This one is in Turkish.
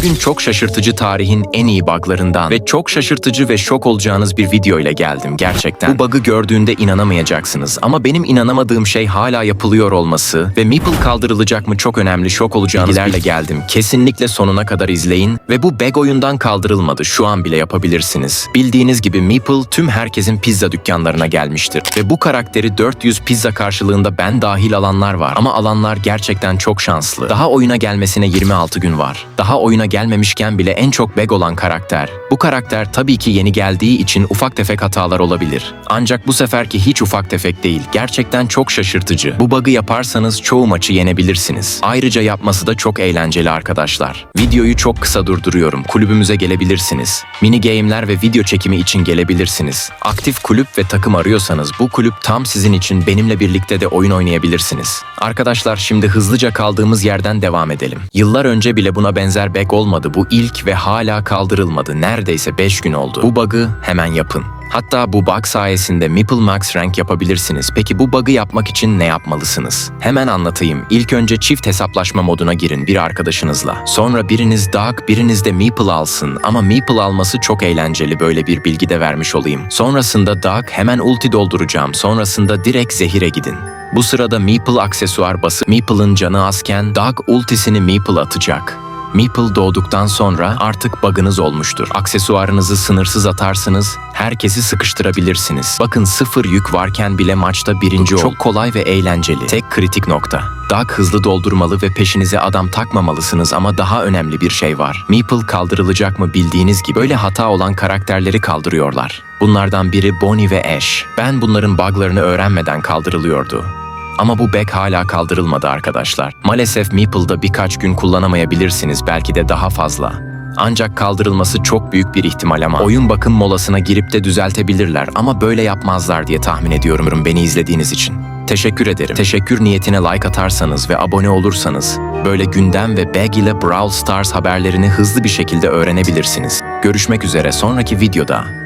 Bugün çok şaşırtıcı tarihin en iyi buglarından ve çok şaşırtıcı ve şok olacağınız bir video ile geldim gerçekten. Bu bug'ı gördüğünde inanamayacaksınız ama benim inanamadığım şey hala yapılıyor olması ve Meeple kaldırılacak mı çok önemli şok olacağınız bilgilerle geldim. Kesinlikle sonuna kadar izleyin ve bu bug oyundan kaldırılmadı. Şu an bile yapabilirsiniz. Bildiğiniz gibi Meeple tüm herkesin pizza dükkanlarına gelmiştir ve bu karakteri 400 pizza karşılığında ben dahil alanlar var ama alanlar gerçekten çok şanslı. Daha oyuna gelmesine 26 gün var. Daha oyuna gelmemişken bile en çok beg olan karakter. Bu karakter tabii ki yeni geldiği için ufak tefek hatalar olabilir. Ancak bu seferki hiç ufak tefek değil. Gerçekten çok şaşırtıcı. Bu bug'ı yaparsanız çoğu maçı yenebilirsiniz. Ayrıca yapması da çok eğlenceli arkadaşlar. Videoyu çok kısa durduruyorum. Kulübümüze gelebilirsiniz. Mini game'ler ve video çekimi için gelebilirsiniz. Aktif kulüp ve takım arıyorsanız bu kulüp tam sizin için benimle birlikte de oyun oynayabilirsiniz. Arkadaşlar şimdi hızlıca kaldığımız yerden devam edelim. Yıllar önce bile buna benzer bug olmadı. Bu ilk ve hala kaldırılmadı. Neredeyse 5 gün oldu. Bu bug'ı hemen yapın. Hatta bu bug sayesinde Meeple Max rank yapabilirsiniz. Peki bu bug'ı yapmak için ne yapmalısınız? Hemen anlatayım. İlk önce çift hesaplaşma moduna girin bir arkadaşınızla. Sonra biriniz Dark, biriniz de Meeple alsın. Ama Meeple alması çok eğlenceli böyle bir bilgi de vermiş olayım. Sonrasında Dark hemen ulti dolduracağım. Sonrasında direkt zehire gidin. Bu sırada Meeple aksesuar basıp Meeple'ın canı azken Dark ultisini Meeple atacak. Meeple doğduktan sonra artık bug'ınız olmuştur. Aksesuarınızı sınırsız atarsınız, herkesi sıkıştırabilirsiniz. Bakın sıfır yük varken bile maçta birinci ol. Çok kolay ve eğlenceli. Tek kritik nokta. Dark hızlı doldurmalı ve peşinize adam takmamalısınız ama daha önemli bir şey var. Meeple kaldırılacak mı bildiğiniz gibi böyle hata olan karakterleri kaldırıyorlar. Bunlardan biri Bonnie ve Ash. Ben bunların buglarını öğrenmeden kaldırılıyordu. Ama bu bug hala kaldırılmadı arkadaşlar. Maalesef Meeple'da birkaç gün kullanamayabilirsiniz belki de daha fazla. Ancak kaldırılması çok büyük bir ihtimal ama oyun bakım molasına girip de düzeltebilirler ama böyle yapmazlar diye tahmin ediyorum beni izlediğiniz için. Teşekkür ederim. Teşekkür niyetine like atarsanız ve abone olursanız böyle gündem ve bag ile Brawl Stars haberlerini hızlı bir şekilde öğrenebilirsiniz. Görüşmek üzere sonraki videoda.